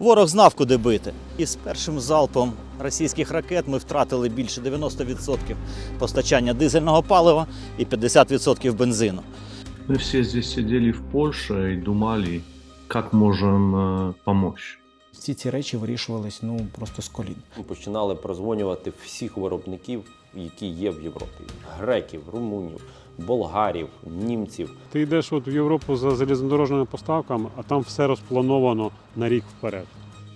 Ворог знав, куди бити. І з першим залпом російських ракет ми втратили більше 90% постачання дизельного палива і 50% бензину. Мы все здесь сидели в Польше и думали, как можем э, помочь. Всі ці речі вирішувались ну просто з колін. Ми починали прозвонювати всіх виробників, які є в Європі: греків, румунів, болгарів, німців. Ти йдеш от в Європу за залізнодорожними поставками, а там все розплановано на рік вперед.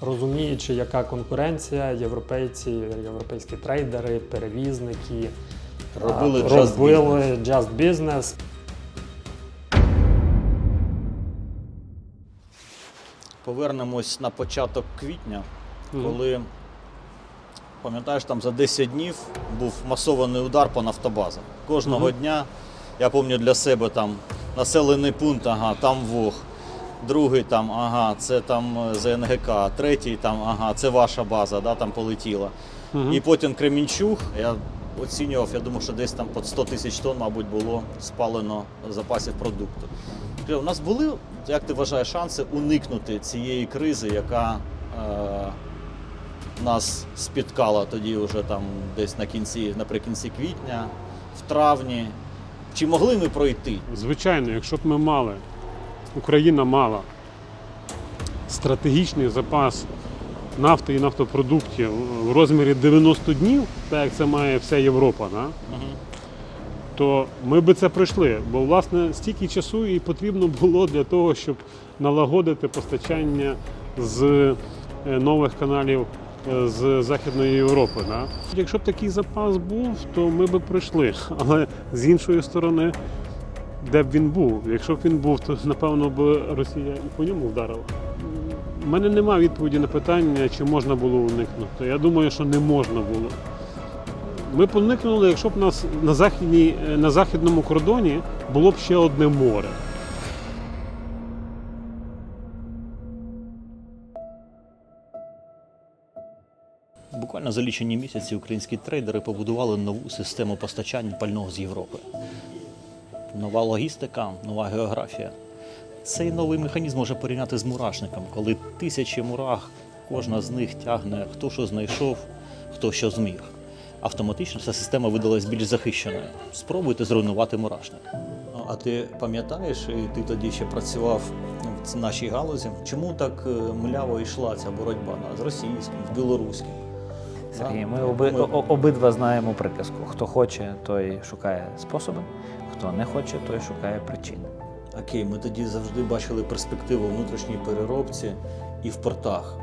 Розуміючи, яка конкуренція, європейці, європейські трейдери, перевізники Робили а, just робили just business. Повернемось на початок квітня, коли, пам'ятаєш, там за 10 днів був масований удар по нафтобазам. Кожного Мгм. дня, я пам'ятаю для себе там населений пункт, ага, там ВОГ. Другий там, ага, це там е, ЗНГК, третій там, ага, це ваша база, да, там полетіла. Мгм. І потім Кремінчуг, я оцінював, я думаю, що десь там під 100 тисяч тонн, мабуть, було спалено запасів продукту. У нас були, як ти вважаєш, шанси уникнути цієї кризи, яка е, нас спіткала тоді вже там десь на кінці, наприкінці квітня, в травні. Чи могли ми пройти? Звичайно, якщо б ми мали, Україна мала стратегічний запас нафти і нафтопродуктів в розмірі 90 днів, так як це має вся Європа, да? то ми би це пройшли. Бо власне стільки часу і потрібно було для того, щоб налагодити постачання з е, нових каналів з Західної Європи. Да? Якщо б такий запас був, то ми би пройшли. Але з іншої сторони, де б він був? Якщо б він був, то напевно б Росія і по ньому вдарила. У мене немає відповіді на питання, чи можна було уникнути. Я думаю, що не можна було. Ми б уникнули, якщо б нас на, західній, е, на західному кордоні було б ще одне море. Буквально за лічені місяці українські трейдери побудували нову систему постачання пального з Європи. Нова логістика, нова географія. Цей новий механізм може порівняти з мурашником, коли тисячі мурах, кожна з них тягне хто що знайшов, хто що зміг. Автоматично вся система видалась більш захищеною. Спробуйте зруйнувати мурашник. Ну, А ти пам'ятаєш, і ти тоді ще працював в нашій галузі? Чому так е, мляво йшла ця боротьба з російським, з білоруським? Сергій, ми оби, Ми- обидва знаємо приказку. Хто хоче, той шукає способи, хто не хоче, той шукає причини. Окей, ми тоді завжди бачили перспективу в внутрішній переробці і в портах.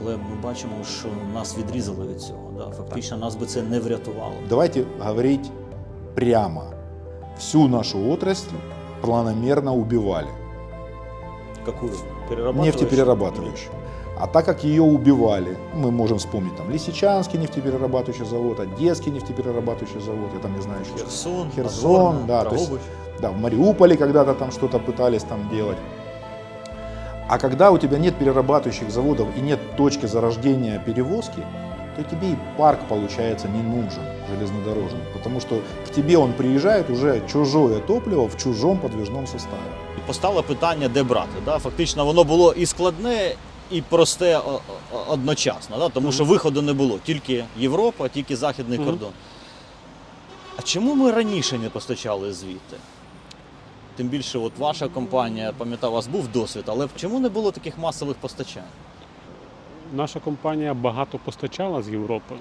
Але ми бачимо, що нас відрізали від цього. Да? Фактично, нас би це не врятувало. Давайте говорить прямо. Всю нашу отрасль планомерно убивали. Какую? Перерабатывающую? Нефтеперерабатывающую. А так как ее убивали, мы можем вспомнить там Лисичанский нефтеперерабатывающий завод, Одесский нефтеперерабатывающий завод, я там не знаю еще. Херсон, Херсон, да, то есть-. Да, в Мариуполе когда-то там что-то пытались там делать. А когда у тебя нет перерабатывающих заводов и нет точки зарождения перевозки, то тебе и парк, получается, не нужен железнодорожный. Потому что к тебе он приезжает уже чужое топливо в чужом подвижном составе. Постало питання, де брати. Да? Фактично, воно було і складне, і просте одночасно, да? тому що виходу не було. Тільки Європа, тільки західний Мгм. кордон. А чому ми раніше не постачали звідти? Тим більше, от ваша компанія, пам'ятаю, у вас був досвід, але чому не було таких масових постачань? Наша компанія багато постачала з Європи.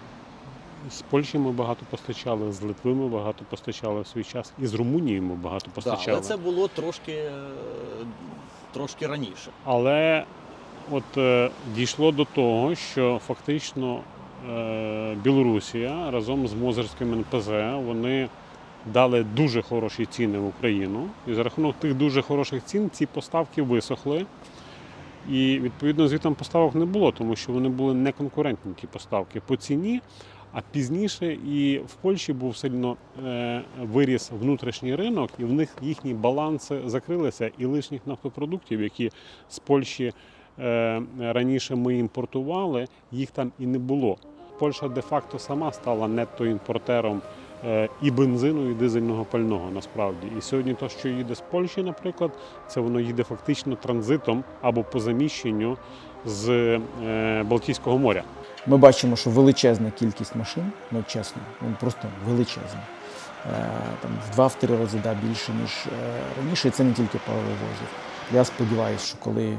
З Польщі ми багато постачали, з Литви ми багато постачали в свій час, і з Румунії ми багато Да, постачали. але це було трошки, е, трошки раніше. Але от е, дійшло до того, що фактично е, Білорусія разом з Мозерським НПЗ вони дали дуже хороші ціни в Україну. І за рахунок тих дуже хороших цін ці поставки висохли. І відповідно звітом поставок не було, тому що вони були неконкурентні ті поставки по ціні. А пізніше і в Польщі був сильно е, виріс внутрішній ринок, і в них їхні баланси закрилися, і лишніх нафтопродуктів, які з Польщі раніше ми імпортували, їх там і не було. Польща де-факто сама стала нетто імпортером е, і бензину, і дизельного пального насправді. І сьогодні те, що їде з Польщі, наприклад, це воно їде фактично транзитом або по заміщенню з е, Балтійського моря. Ми бачимо, що величезна кількість машин, ну чесно, ну просто величезна. Е, Там в два-три рази да, більше, ніж е, раніше. І це не тільки паровозів. Я сподіваюся, що коли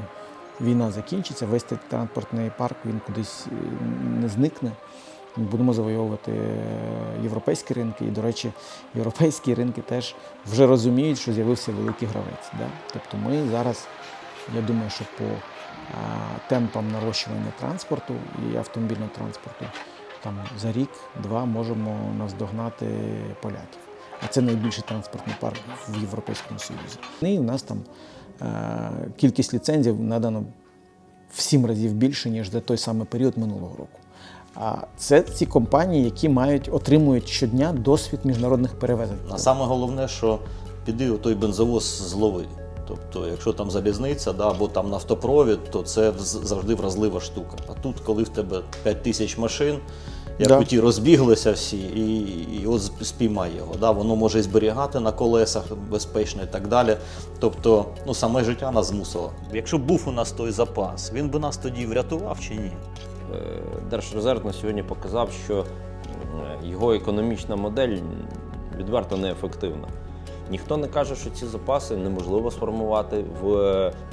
війна закінчиться, весь цей транспортний парк він кудись е, не зникне. Ми будемо завойовувати е, європейські ринки. І, до речі, європейські ринки теж вже розуміють, що з'явився великий гравець. Да? Тобто ми зараз, я думаю, що по а, темпам нарощування транспорту і автомобільного транспорту там за рік-два можемо наздогнати поляків. А це найбільший транспортний парк в Європейському Союзі. І у нас там е, кількість ліцензій надано в сім разів більше, ніж за той самий період минулого року. А це ці компанії, які мають отримують щодня досвід міжнародних перевезень. А саме головне, що піди у той бензовоз злови. Тобто, якщо там залізниця да, або там нафтопровід, то це завжди вразлива штука. А тут, коли в тебе 5 тисяч машин, як Да. ті розбіглися всі, і, і от спіймай його. Да? Воно може і зберігати на колесах безпечно і так далі. Тобто, ну саме життя нас змусило. Якщо був у нас той запас, він би нас тоді врятував чи ні? Е, Держрезерв на сьогодні показав, що його економічна модель відверто неефективна. Ніхто не каже, що ці запаси неможливо сформувати в,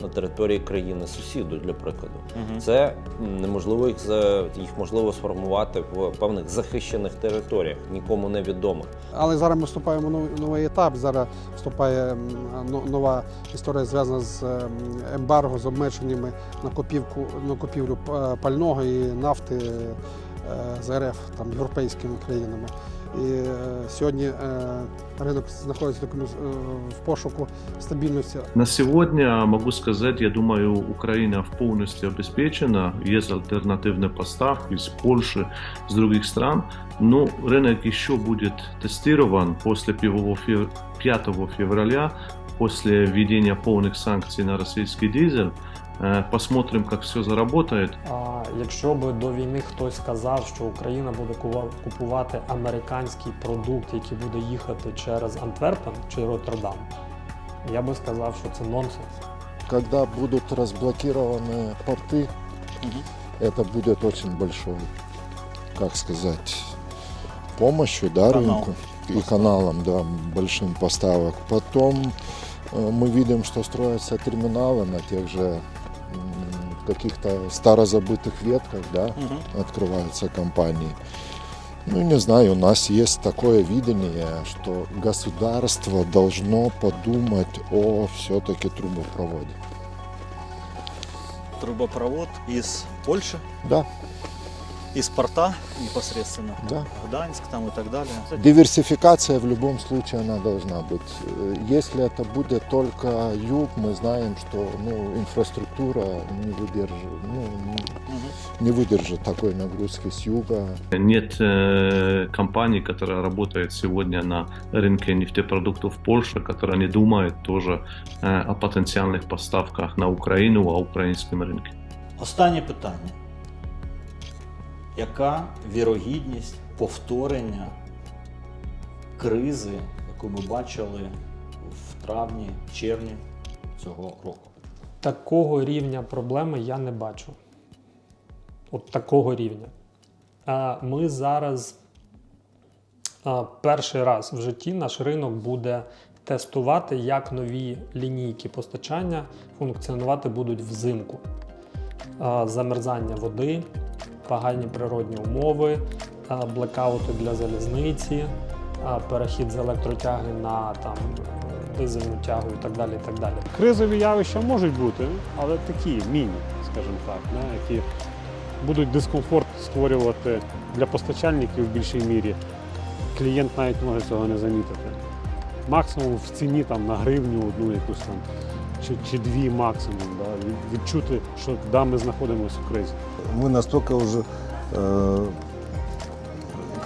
на території країни сусіду, для прикладу. Це неможливо їх, за- їх можливо сформувати в певних захищених територіях, нікому не відомих. Але зараз ми вступаємо в новий, новий етап. Зараз вступає нова історія зв'язана з ем, ембарго, з обмеженнями на купівку на купівлю пального і нафти е, з РФ там європейськими країнами. І е, сьогодні е, ринок знаходиться в такому, е, в пошуку стабільності. На сегодня могу сказать, я думаю, Украина полностью обеспечена. Есть альтернативные поставки из Польши, с других стран. Но рынок еще будет тестирован после 5 февраля, после введения полных санкций на российский дизель. Э, Посмотрим, как все заработает. А якщо би до війни хтось сказав, що Україна буде кува- купувати американський продукт, який буде їхати через Антверпен чи Роттердам, я би сказав, що це нонсенс. Когда будут разблокированы порты, это будет очень большой, как сказать, помощью да, Канал. рынку и каналам, да, большим поставок. Потом э, мы видим, что строятся терминалы на тех же м, каких-то старозабытых ветках, да, открываются компании. Ну, не знаю, у нас есть такое видение, что государство должно подумать о все-таки трубопроводе. Трубопровод із Польщі, Да, із порта непосредственно. да. Гданськ там і так далі. Диверсификация в любом случае она должна быть. Э, Если это будет только юг, мы знаем, что ну, инфраструктура не выдержит, ну, не выдержит такой нагрузки с юга. Нет э, компании, которая работает сегодня на рынке нефтепродуктов Польши, которая не думает тоже э, о потенциальных поставках на Украину, о украинском рынке. Останнє питання. Яка вірогідність повторення кризи, яку ми бачили в травні, червні цього року? Такого рівня проблеми я не бачу. От такого рівня. Ми зараз перший раз в житті наш ринок буде тестувати, як нові лінійки постачання функціонувати будуть взимку. Замерзання води, погані природні умови, блекаути для залізниці, перехід з електротяги на там, дизельну тягу і так далі. І так далі. Кризові явища можуть бути, але такі міні, скажімо так, які будуть дискомфорт створювати для постачальників в більшій мірі. Клієнт навіть може цього не замітити. Максимум в ціні там, на гривню одну якусь там, чи, чи дві максимум. Да, від- відчути, що да, ми знаходимося в кризі. мы настолько уже, э,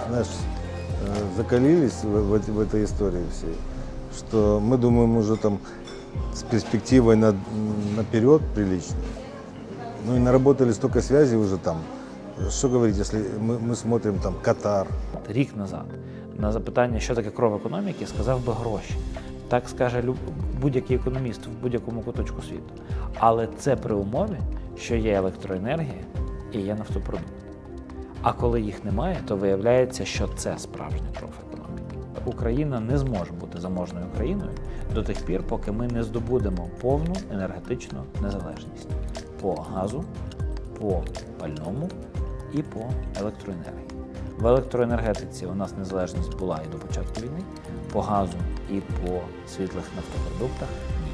знаешь, э, закалились в, в эти- в этой истории всей, что мы думаем уже там с перспективой на, наперед прилично. Ну и наработали столько связей уже там. Что говорить, если мы, мы смотрим там Катар, Рік назад на запитання, що таке кров економіки, сказав би гроші. Так скаже будь-який економіст в будь-якому куточку світу. Але це при умові, що є електроенергія і є нафтопродукт. А коли їх немає, то виявляється, що це справжня кров економіки. Україна не зможе бути заможною країною до тих пір, поки ми не здобудемо повну енергетичну незалежність по газу, по пальному і по електроенергії. В електроенергетиці у нас незалежність була і до початку війни, по газу і по світлих нафтопродуктах ні.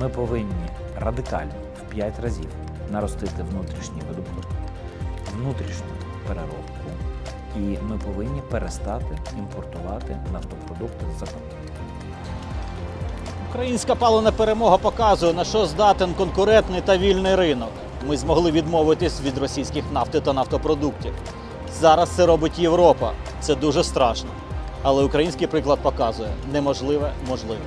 Ми повинні радикально в 5 разів наростити внутрішній видобуток, внутрішню переробку, і ми повинні перестати імпортувати нафтопродукти з-за кордону. Українська палена перемога показує, на що здатен конкурентний та вільний ринок. Ми змогли відмовитись від російських нафти та нафтопродуктів. Зараз це робить Європа. Це дуже страшно. Але український приклад показує неможливе можливе.